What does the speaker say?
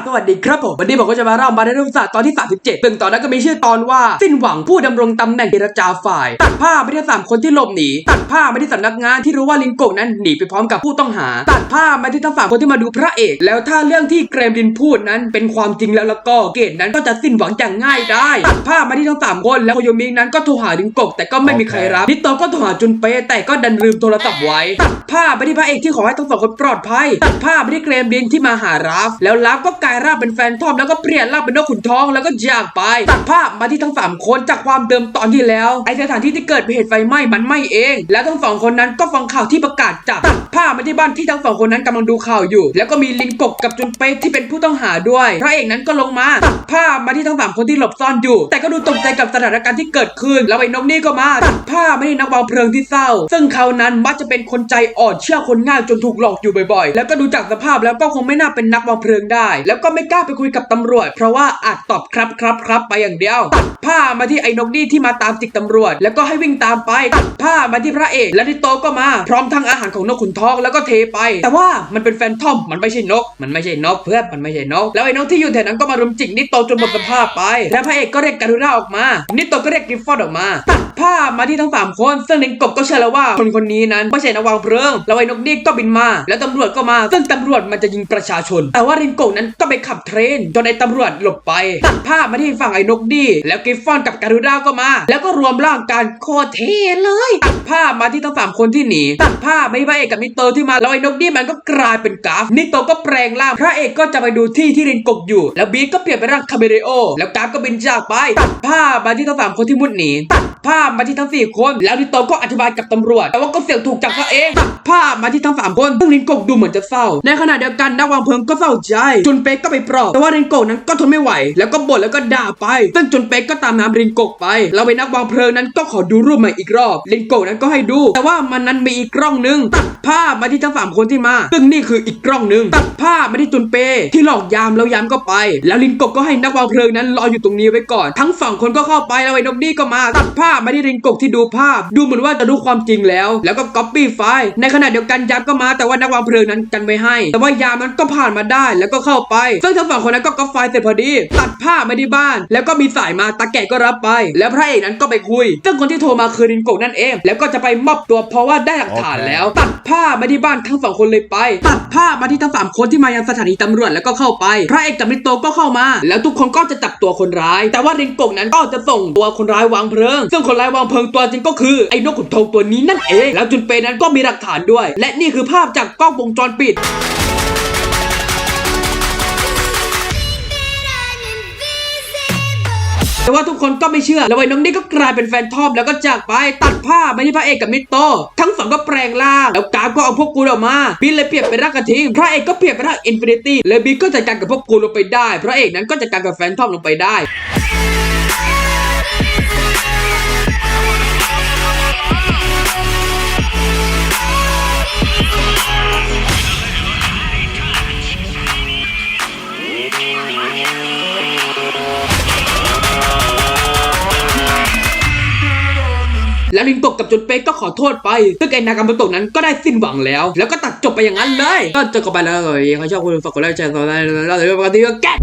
บสวัสดีครับผมวันนี้ผมก็จะมาเล่ามาในเรื่องศาสตร์ตอนที่ 37ซึ่งตอนนั้นก็มีชื่อตอนว่า สิ้นหวังผู้ดำรงตำแหน่งเจรจาฝ่าย ตัดผ้าไปที่สามคนที่หลบหนีตัดผ้าไปที่สำนักงานที่รู้ว่าลินโกะนั้นหนีไปพร้อมกับผู้ต้องหา ตัดผ้ามาที่ทั้งสามคนที่มาดูพระเอก แล้วถ้าเรื่องที่เกรมลินพูดนั้นเป็นความจริงแล้วแล้วก็เกตนั้นก็จะสิ้นหวังอย่างง่ายได้ตัดผ้ามาที่ทั้งสามคนแล้วโคโยมินั้นก็โทรหาลินโกะแต่ก็ไม่มีใครรับนิโตะก็โทรหาจุนเปแต่ก็ดันลืมโทรศัพท์ไว้ตัดผ้าไปที่พระเอกที่ขอให้ทั้งสองคนปลอดภัยตัดผ้าไปที่เกรมลินที่มาหาราฟแล้วราฟก็กลายร่างเป็นแฟนทอมแล้วก็เปลี่ยนร่างเป็นนกขุนทองแล้วก็จากไป ตัดภาพมาที่ทั้งสามคนจากความเดิมตอนที่แล้ว ไอสถานที่ที่เกิดเหตุไฟไหม้มันไหม้เอง แล้วทั้งสองคนนั้นก็ฟังข่าวที่ประกาศจับตัดภาพมาที่บ้านที่ทั้งสองคนนั้นกำลังดูข่าวอยู่ แล้วก็มีลินกบกับจุนเปซที่เป็นผู้ต้องหาด้วยพระเอกนั้นก็ลงมาตัดภาพมาที่ทั้งสามคนที่หลบซ่อนอยู่ แต่ก็ดูตกใจกับสถานการณ์ที่เกิดขึ้น แล้วไอ้นกนี่ก็มาตัดภาพมาที่นักวางเพลิงที่เศร้า ซึ่งเขานั้นมักจะเป็นคนใจอ่อนเชื่อคนง่ายจนถูกหลอกอยู่บ่อยๆ แล้วก็ดูจากสภาพแล้วก็คงไม่น่าเป็นนักวางเพลิงได้ แล้วก็ไม่กล้าไปคุยกับตำรวจ เพราะว่าอาจตอบครับครับครับไปอย่างเดียว ตัดผ้ามาที่ไอ้นกนี่ที่มาตามจิกตำรวจ แล้วก็ให้วิ่งตามไป ตัดผ้ามาที่พระเอก และที่โตก็มา พร้อมทั้งอาหารของนกขุนทองแล้วก็เทไป แต่ว่ามันเป็นแฟนทอมมันไม่ใช่นก มันไม่ใช่นกเพื่อนมันไม่ใช่นก แล้วไอ้นกที่อยู่แถวนั้นก็มารุมจิกนิโตจนหมดสภาพไป แล้วพระเอกก็เรียกการุราออกมา นิโตก็เรียกกริฟฟอนออกมา ตัดผ้ามาที่ทั้งสามคนซึ่งเนงกบก็เชื่อแล้วว่าคนคนนี้นั้นไม่ใช่นักวางเพลิงแล้วไอ้นกนี่ก็บินมา แล้วตำรวจก็มาซึ่งตำรวจมันจะยิงประชาชน แต่ว่ารินโกนั้นก็ไปขับเทรนจนไอ้ตำรวจหลบไป ตัดภาพมาที่ฝั่งไอ้นกดีแล้วกริฟฟอนกับการุด้าก็มา แล้วก็รวมร่างกันโคเทเลย ตัดภาพมาที่ทั้งสามคนที่หนีตัดภาพมาที่พระเอกกับนิโตที่มาแล้วไอ้นกดีมันก็กลายเป็นกราฟนิโตก็แปลงร่างพระเอกก็จะไปดูที่ที่รินกกอยู่ แล้วบีก็เปลี่ยนเป็นร่างคาเมเรโอแล้วกราฟก็บินจากไป ตัดภาพมาที่ทั้งสามคนที่มุดหนีตัด ภาพมาที่ทั้งสี่คน แล้วนิโตก็อธิบายกับตำรวจ แต่ว่าก็เสียงถูกจับซะเองตัดภาพมาที่ทั้งสามคนซึ่งรินกกดูเหมือนจะเศร้า ในขณะเดียวกันนักวางเพลิงก็เศร้าใจ จุนเป๊กก็ไปปลอบ แต่ว่ารินโกะนั้นก็ทนไม่ไหว แล้วก็บ่นแล้วก็ด่าไป ซึ่งจุนเป๊กก็ตามน้ำรินโกะไป แล้วไปนักวางเพลิงนั้นก็ขอดูรูปใหม่อีกรอบรินโกะนั้นก็ให้ดู แต่ว่ามันนั้นมีอีกกล้องหนึงตัดภาพมาที่ทั้งสามคนที่มา ซึ่งนี่คืออีกกล้องหนึงตัดภาพมาที่จุนเปที่หลอกยามแล้วยามก็ไป แล้วรินโกก็ให้นักวางเพลิงนั้นรออยู่ตรงนี้ไว้ก่อน ทั้งสองคนก็เข้าไปแล้วไอ้นกนี่ก็มาตัดภาพมาที่รินโกะที่ดูภาพ ดูเหมือนว่าจะรู้ความจริงแล้ว แล้วก็ก๊อปปี้ไฟล์ในขณะเดียวกันยามก็มาแต่ว่านักวางเพลิงนั้นกันไม่ให้ แต่ว่ายามนั้นก็ผ่านมาได้แล้วก็เข้าไป ซึ่งทั้งสองคนนั้นก็ก๊อปไฟล์เสร็จพอดี ตัดภาพมาที่บ้าน แล้วก็มีสายมาตาแก่ก็รับไป แล้วพระเอกนั้นก็ไปคุย ซึ่งคนที่โทรมาคือรินโกะนั่นเอง แล้วก็จะไปมอบตัวเพราะว่าได้หลักฐานแล้ว ตัดภาพมาที่บ้านทั้งสองคนเลยไป ตัดภาพมาที่ทั้งสามคนที่มายังสถานีตำรวจแล้วก็เข้าไป พระเอกกับริโตก็เข้ามา แล้วทุกคนก็จะจับตัวคนร้าย แต่ว่ารินโกะนั้นก็จะส่งตัวคนร้ายวางเพลิงซึ่งคนร้ายวางเพลิงตัวจริงก็คือไอ้นกขุนทองตัวนี้นั่นเอง แล้วจุนเปนั้นก็มีหลักฐานด้วย และนี่คือภาพจากกล้องวงจรปิดแต่ว่าทุกคนก็ไม่เชื่อ แล้วไอ้น้องนี่ก็กลายเป็นแฟนทอมแล้วก็จากไปตัดผ้าไมาที่พระเอกกับมิโต ทั้งสองก็แปลงร่าง แล้วกาก็เอาพวกกูออกมาบินเลยเปลี่ยนเป็นร่างกระทิงพระเอกก็เปลี่ยนเป็นร่างอินฟินิตี้เลยบินก็จัดการกับพวกกูลงไปได้ พระเอกนั้นก็จัดการกับแฟนทอมลงไปได้ แล้วลิงตกกับจุนเป๊กก็ขอโทษไปซึ่งไอ้นากามโตะนั้นก็ได้สิ้นหวังแล้ว แล้วก็ตัดจบไปอย่างนั้นเลย ก็จบกันไปแล้วเลยเขาชอบคุณฝากกดไลค์แชร์ต่อได้แล้วเดี๋ยวปกติก็แก๊